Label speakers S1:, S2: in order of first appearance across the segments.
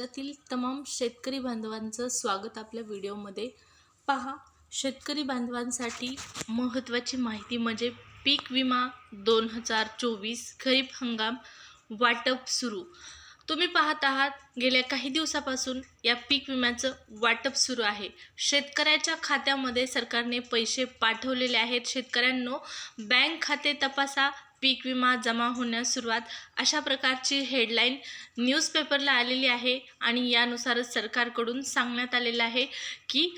S1: राज्यातील तमाम शेतकरी बांधवांचं स्वागत आपल्या व्हिडिओमध्ये. पहा शेतकरी बांधवांसाठी महत्त्वाची माहिती म्हणजे पीक विमा दोन हजार चोवीस खरीप हंगाम वाटप सुरू. तुम्ही पाहत आहात गेल्या काही दिवसापासून या पीक विम्याचं वाटप सुरू आहे. शेतकऱ्याच्या खात्यामध्ये सरकारने पैसे पाठवलेले आहेत. शेतकऱ्यांनो बँक खाते तपासा. पीक विमा जमा होण्यास सुरुवात अशा प्रकारची हेडलाईन न्यूजपेपरला आलेली आहे आणि यानुसारच सरकारकडून सांगण्यात आलेलं आहे की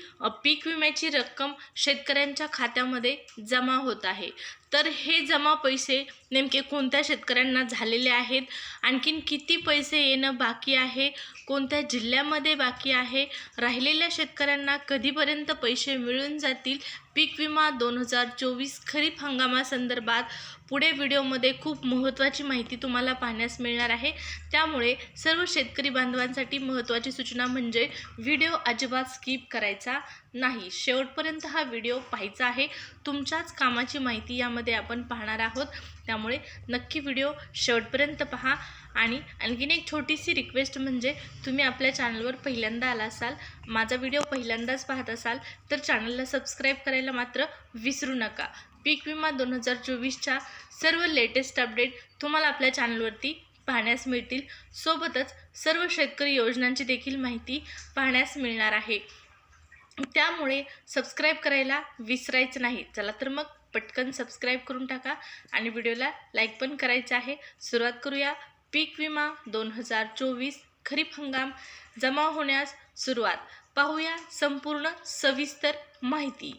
S1: पीक विम्याची रक्कम शेतकऱ्यांच्या खात्यामध्ये जमा होत आहे. तर हे जमा पैसे नेमके कोणत्या शेतकऱ्यांना झालेले आहेत? आणखीन किती पैसे येणं बाकी आहे? कोणत्या जिल्ह्यामध्ये बाकी आहे? राहिलेल्या शेतकऱ्यांना कधीपर्यंत पैसे मिळून जातील? पीक विमा दोन हजार चोवीस खरीप हंगामासंदर्भात पुढे व्हिडिओमध्ये खूप महत्त्वाची माहिती तुम्हाला पाहण्यास मिळणार आहे. त्यामुळे सर्व शेतकरी बांधवांसाठी महत्त्वाची सूचना म्हणजे व्हिडिओ अजिबात स्किप करायचा नाही. शेवटपर्यंत हा व्हिडिओ पाहायचा आहे. तुमच्याच कामाची माहिती यामध्ये आपण पाहणार आहोत. त्यामुळे नक्की व्हिडिओ शेवटपर्यंत पहा. आणि आणखीन एक छोटीशी रिक्वेस्ट म्हणजे तुम्ही आपल्या चॅनलवर पहिल्यांदा आला असाल माझा व्हिडिओ पहिल्यांदाच पाहत असाल तर चॅनलला सबस्क्राईब करायला मात्र विसरू नका. पीक विमा दोन हजार चोवीसच्या सर्व लेटेस्ट अपडेट तुम्हाला आपल्या चॅनलवरती पाहण्यास मिळतील. सोबतच सर्व शेतकरी योजनांची देखील माहिती पाहण्यास मिळणार आहे. त्यामुळे सबस्क्राईब करायला विसरायचं नाही. चला तर मग पटकन सबस्क्राईब करून टाका आणि व्हिडिओला लाईक पण करायचं आहे. सुरुवात करूया. पीक विमा दोन हजार चोवीस खरीप हंगाम जमा होण्यास सुरुवात. पाहूया संपूर्ण सविस्तर माहिती.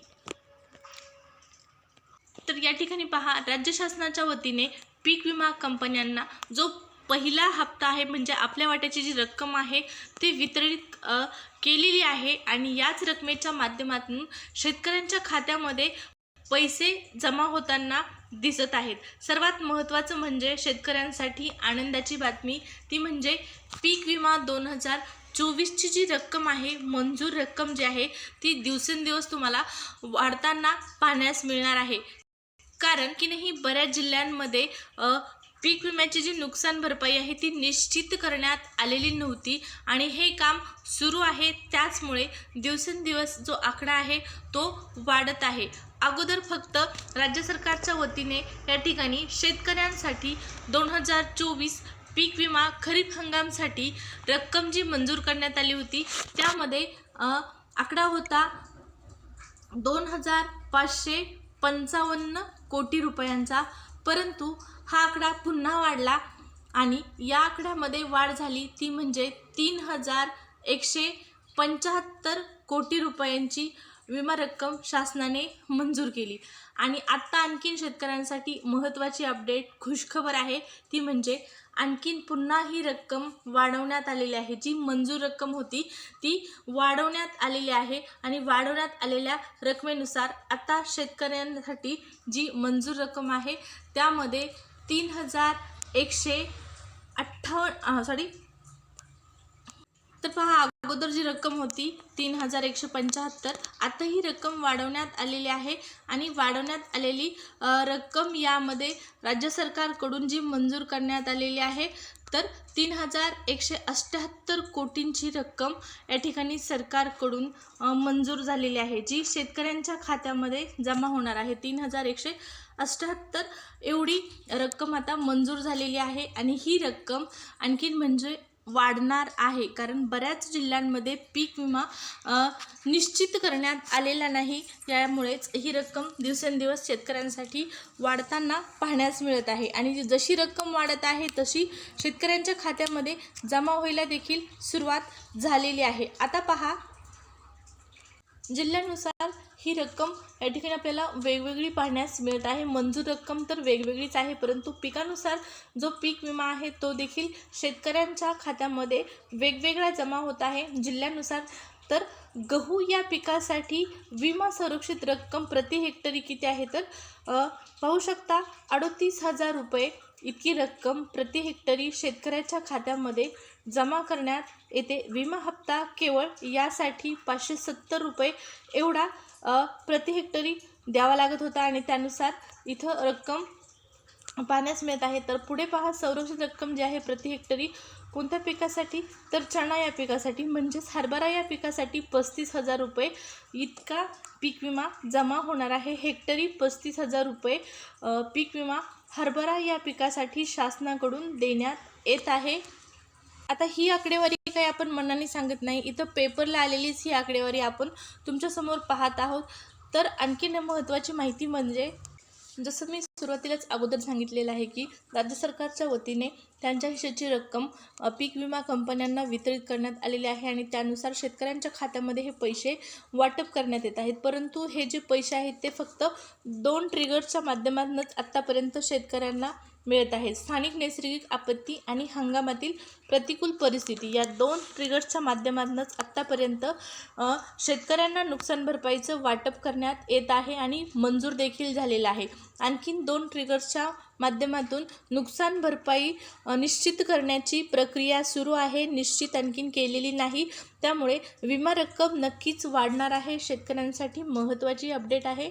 S1: तर या ठिकाणी पहा राज्य शासनाच्या वतीने पीक विमा कंपन्यांना जो पहिला हप्ता आहे म्हणजे आपल्या वाट्याची जी रक्कम आहे ती वितरित केलेली आहे. आणि याच रकमेच्या माध्यमातून शेतकऱ्यांच्या खात्यामध्ये पैसे जमा होताना दिसत आहेत. सर्वात महत्त्वाचं म्हणजे शेतकऱ्यांसाठी आनंदाची बातमी. ती म्हणजे पीक विमा दोन हजार चोवीसची जी रक्कम आहे मंजूर रक्कम जी आहे ती दिवसेंदिवस तुम्हाला वाढताना पाहण्यास मिळणार आहे. कारण की नाही बऱ्याच जिल्ह्यांमध्ये पीक विम्याची जी नुकसान भरपाई आहे ती निश्चित करण्यात आलेली नव्हती. आणि हे काम सुरू आहे त्याचमुळे दिवसेंदिवस जो आकडा आहे तो वाढत आहे. अगोदर फक्त राज्य सरकारच्या वतीने या ठिकाणी शेतकऱ्यांसाठी दोन हजार चोवीस पीक विमा खरीप हंगामसाठी रक्कम जी मंजूर करण्यात आली होती त्यामध्ये आकडा होता दोन हजार पाचशे पंचावन्न कोटी रुपयांचा. परंतु हा आकडा पुन्हा वाढला आणि या आकड्यामध्ये वाढ झाली ती म्हणजे तीन हजार एकशे पंच्याहत्तर कोटी रुपयांची विमा रक्कम शासनाने मंजूर केली. आणि आत्ता आणखीन शेतकऱ्यांसाठी महत्त्वाची अपडेट खुशखबर आहे ती म्हणजे आणखीन पुन्हा ही रक्कम वाढवण्यात आलेली आहे. जी मंजूर रक्कम होती ती वाढवण्यात आलेली आहे आणि वाढवण्यात आलेल्या रकमेनुसार आता शेतकऱ्यांसाठी जी मंजूर रक्कम आहे त्यामध्ये तीन हजार एकशे अठ्ठावन्न सॉरी तर पहा अगोदर जी रक्कम होती तीन हजार एकशे पंच्याहत्तर आता ही रक्कम वाढवण्यात आलेली आहे आणि वाढवण्यात आलेली रक्कम यामध्ये राज्य सरकारकडून जी मंजूर करण्यात आलेली आहे तर तीन हजार एकशे अष्ट्याहत्तर कोटींची रक्कम या ठिकाणी सरकारकडून मंजूर झालेली आहे जी शेतकऱ्यांच्या खात्यामध्ये जमा होणार आहे. तीन हजार एकशे अष्ट्याहत्तर एवढी रक्कम आता मंजूर झालेली आहे आणि ही रक्कम आणखीन म्हणजे वाढणार आहे. कारण बऱ्याच जिल्ह्यांमध्ये पीक विमा निश्चित करण्यात आलेला नाही. त्यामुळेच ही रक्कम दिवसेंदिवस शेतकऱ्यांसाठी वाढताना पाहण्यास मिळत आहे. आणि जशी रक्कम वाढत आहे तशी शेतकऱ्यांच्या खात्यामध्ये जमा व्हायला देखील सुरुवात झालेली आहे. आता पहा जिल्ह्यानुसार ही रक्कम या ठिकाणी आपल्याला वेगवेगळी पाहण्यास मिळत आहे. मंजूर रक्कम तर वेगवेगळीच आहे परंतु पिकानुसार जो पीक विमा आहे तो देखील शेतकऱ्यांच्या खात्यामध्ये वेगवेगळा जमा होत आहे. जिल्ह्यानुसार तर गहू या पिकासाठी विमा संरक्षित रक्कम प्रति हेक्टरी किती आहे तर पाहू शकता अडतीस हजार रुपये इतकी रक्कम प्रति हेक्टरी शेतकऱ्याच्या खात्यामध्ये जमा करण्यात येते. विमा हप्ता केवळ यासाठी पाचशे सत्तर रुपये एवढा प्रति हेक्टरी द्यावा लागत होता आणि त्यानुसार इथं रक्कम पाहण्यास मिळत आहे. तर पुढे पहा संरक्षित रक्कम जी आहे प्रति हेक्टरी कोणत्या पिकासाठी? तर चणा या पिकासाठी म्हणजेच हरभरा या पिकासाठी पस्तीस हजार रुपये इतका पीक विमा जमा होणार आहे. हेक्टरी पस्तीस हजार रुपये पीक विमा हरभरा या पिकासाठी शासनाकडून देण्यात येत आहे. आता ही आकडेवारी काही आपण मनाने सांगत नाही. इथं पेपरला आलेलीच ही आकडेवारी आपण तुमच्यासमोर पाहत आहोत. तर आणखीन महत्त्वाची माहिती म्हणजे जसं मी सुरुवातीलाच अगोदर सांगितलेलं आहे की राज्य सरकारच्या वतीने त्यांच्या हिशाची रक्कम पीक विमा कंपन्यांना वितरित करण्यात आलेली आहे आणि त्यानुसार शेतकऱ्यांच्या खात्यामध्ये हे पैसे वाटप करण्यात येत आहेत. परंतु हे जे पैसे आहेत ते फक्त दोन ट्रिगर्सच्या माध्यमातूनच आत्तापर्यंत शेतकऱ्यांना मिळत आहेत स्थानिक नैसर्गिक आपत्ती आणि हंगामातील प्रतिकूल परिस्थिती या दोन ट्रिगर्सच्या माध्यमातूनच आत्तापर्यंत शेतकऱ्यांना नुकसान भरपाईचं वाटप करण्यात येत आहे आणि मंजूर देखील झालेलं आहे. आणखीन दोन ट्रिगर्सच्या माध्यमातून नुकसान भरपाई निश्चित करण्याची प्रक्रिया सुरू आहे. निश्चित आणखीन केलेली नाही. त्यामुळे विमा रक्कम नक्कीच वाढणार आहे. शेतकऱ्यांसाठी महत्त्वाची अपडेट आहे.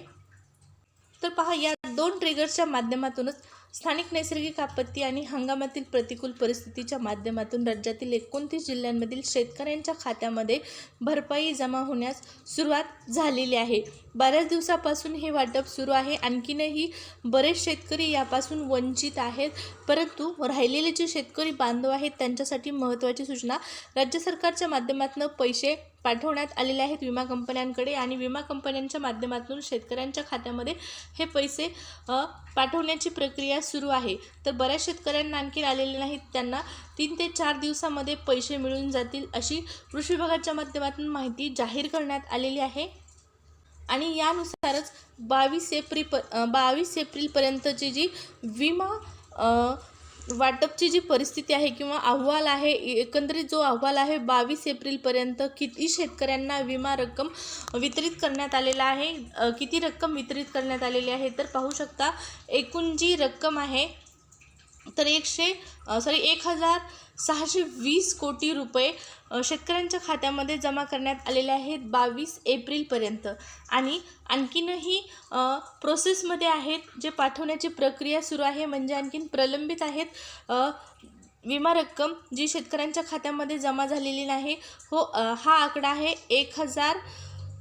S1: तर पहा या दोन ट्रिगर्सच्या माध्यमातूनच स्थानिक नैसर्गिक आपत्ती आणि हंगामातील प्रतिकूल परिस्थितीच्या माध्यमातून राज्यातील एकोणतीस जिल्ह्यांमधील शेतकऱ्यांच्या खात्यामध्ये भरपाई जमा होण्यास सुरुवात झालेली आहे. बऱ्याच दिवसापासून हे वाटप सुरू आहे. आणखीनही बरेच शेतकरी यापासून वंचित आहेत. परंतु राहिलेले जे शेतकरी बांधव आहेत त्यांच्यासाठी महत्त्वाची सूचना राज्य सरकारच्या माध्यमातून पैसे पाठवण्यात आलेले आहेत विमा कंपन्यांकडे आणि विमा कंपन्यांच्या माध्यमातून शेतकऱ्यांच्या खात्यामध्ये हे पैसे पाठवण्याची प्रक्रिया सुरू आहे. तर बऱ्याच शेतकऱ्यांना आणखी आलेले नाहीत. त्यांना तीन ते चार दिवसामध्ये पैसे मिळून जातील अशी कृषी विभागाच्या माध्यमातून माहिती जाहीर करण्यात आलेली आहे. आणि यानुसारच बावीस एप्रिल प बावीस एप्रिलपर्यंतची जी विमा वाटपची जी परिस्थिती आहे किंवा अहवाल आहे एकंदरीत जो अहवाल आहे बावीस एप्रिलपर्यंत किती शेतकऱ्यांना विमा रक्कम वितरित करण्यात आलेला आहे? किती रक्कम वितरित करण्यात आलेली आहे? तर पाहू शकता एकूण जी रक्कम आहे तर एकशे सॉरी एक हजार सहाशे वीस कोटी रुपये शेतकऱ्यांच्या खात्यामध्ये जमा करण्यात आलेले आहेत बावीस एप्रिलपर्यंत. आणि आणखीनही प्रोसेसमध्ये आहेत जे पाठवण्याची प्रक्रिया सुरू आहे म्हणजे आणखीन प्रलंबित आहेत विमा रक्कम जी शेतकऱ्यांच्या खात्यामध्ये जमा झालेली नाही हो हा आकडा आहे एक हजार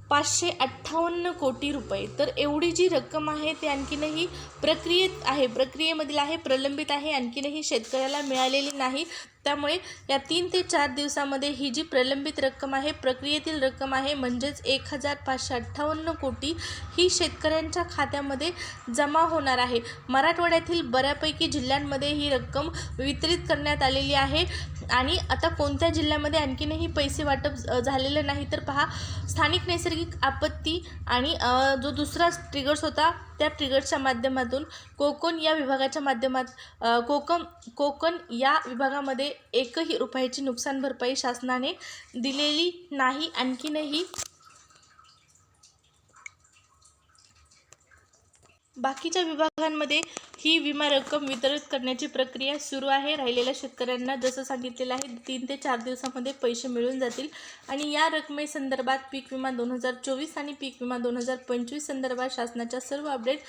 S1: पाचशे अठ्ठावन्न कोटी रुपये. तर एवढी जी रक्कम आहे ती आणखीनही प्रक्रियेत आहे प्रक्रियेमधील आहे प्रलंबित आहे आणखीनही शेतकऱ्याला मिळालेली नाही. त्यामुळे या तीन ते चार दिवसामध्ये ही जी प्रलंबित रक्कम आहे प्रक्रियेतील रक्कम आहे म्हणजेच एक हजार पाचशे अठ्ठावन्न कोटी ही शेतकऱ्यांच्या खात्यामध्ये जमा होणार आहे. मराठवाड्यातील बऱ्यापैकी जिल्ह्यांमध्ये ही रक्कम वितरित करण्यात आलेली आहे. आणि आता कोणत्या जिल्ह्यामध्ये आणखीनही पैसे वाटप झालेलं नाही तर पहा स्थानिक नैसर्गिक आपत्ती आणि जो दुसरा ट्रिगर्स होता त्या ट्रिगर्सच्या माध्यमातून कोकण या विभागाच्या माध्यमात कोकम कोकण कोकण या विभागामध्ये एकही रुपयाची नुकसान भरपाई शासनाने दिलेली नाही आणखीनही बाकीच्या विभागांमध्ये ही विमा रक्कम वितरित करण्याची प्रक्रिया सुरू आहे. राहिलेल्या शेतकऱ्यांना जसं सांगितलेलं आहे तीन ते चार दिवसामध्ये पैसे मिळून जातील. आणि या रकमेसंदर्भात पीक विमा दोन हजार चोवीस आणि पीक विमा दोन हजार पंचवीस संदर्भात शासनाच्या सर्व अपडेट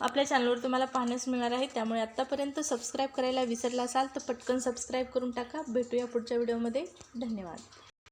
S1: आपल्या चॅनलवर तुम्हाला पाहण्यास मिळणार आहे. त्यामुळे आत्तापर्यंत सबस्क्राईब करायला विसरला असाल तर पटकन सबस्क्राईब करून टाका. भेटूया पुढच्या व्हिडिओमध्ये. धन्यवाद.